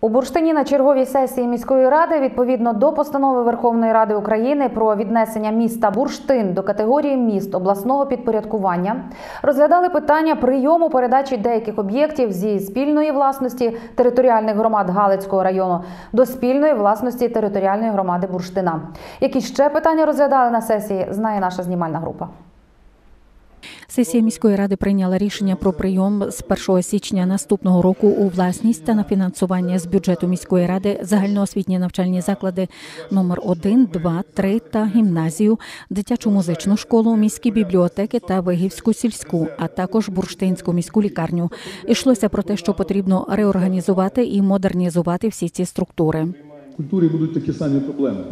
У Бурштині на черговій сесії міської ради відповідно до постанови Верховної Ради України про віднесення міста Бурштин до категорії міст обласного підпорядкування розглядали питання прийому передачі деяких об'єктів зі спільної власності територіальних громад Галицького району до спільної власності територіальної громади Бурштина. Які ще питання розглядали на сесії, знає наша знімальна група. Сесія міської ради прийняла рішення про прийом з 1 січня наступного року у власність та на фінансування з бюджету міської ради загальноосвітні навчальні заклади номер 1, 2, 3 та гімназію, дитячу музичну школу, міські бібліотеки та Вигівську сільську, а також бурштинську міську лікарню. Ішлося про те, що потрібно реорганізувати і модернізувати всі ці структури. В культурі будуть такі самі проблеми.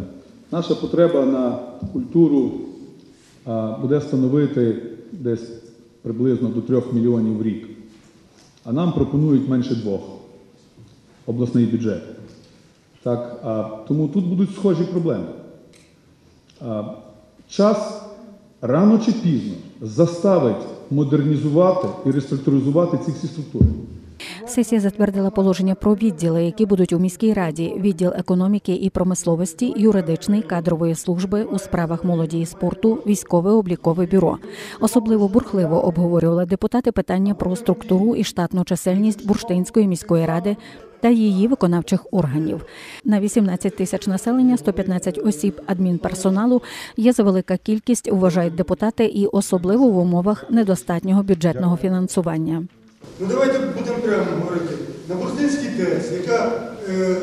Наша потреба на культуру буде становити десь приблизно до 3 мільйонів в рік. А нам пропонують менше двох обласний бюджет. Так, а, тому тут будуть схожі проблеми. А, час рано чи пізно заставить модернізувати і реструктуризувати ці всі структури. Сесія затвердила положення про відділи, які будуть у міській раді: відділ економіки і промисловості, юридичний кадрової служби у справах молоді і спорту, військове облікове бюро. Особливо бурхливо обговорювали депутати питання про структуру і штатну чисельність бурштинської міської ради. Та її виконавчих органів на 18 тисяч населення, 115 осіб адмінперсоналу є завелика кількість, вважають депутати, і особливо в умовах недостатнього бюджетного фінансування. Ну давайте прямо говорити. На Бурштинській ТЕС, яка е,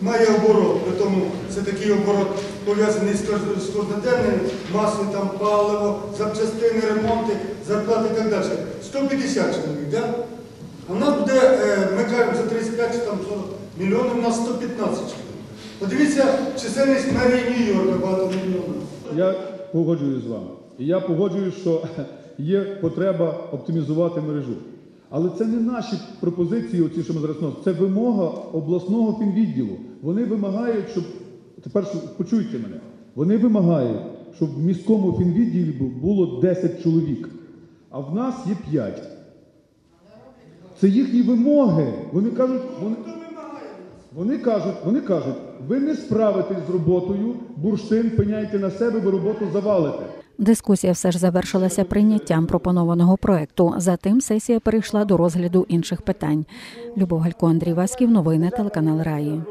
має оборот, при тому це такий оборот пов'язаний з кож- з кожноденним, масло, там, паливо, запчастини, ремонти, зарплати і так далі. 150 чоловік, да? А в нас буде, е, ми кажемо, за 35 чи там 40 мільйонів, у нас 115 чоловік. Подивіться, чисельність мерії Нью-Йорка багато мільйонів. Я погоджуюсь з вами. І я погоджуюсь, що є потреба оптимізувати мережу. Але це не наші пропозиції, оці, що ми зараз носимо, це вимога обласного фінвідділу. Вони вимагають, щоб тепер почуйте мене. Вони вимагають, щоб в міському фінвідділі було 10 чоловік, а в нас є 5. Це їхні вимоги. Вони кажуть, вони, вони кажуть, вони кажуть, ви не справитесь з роботою, бурштин пеняйте на себе, ви роботу завалите. Дискусія все ж завершилася прийняттям пропонованого проекту. Затим сесія перейшла до розгляду інших питань. Любов Галько, Андрій Васьків, новини телеканал Раї.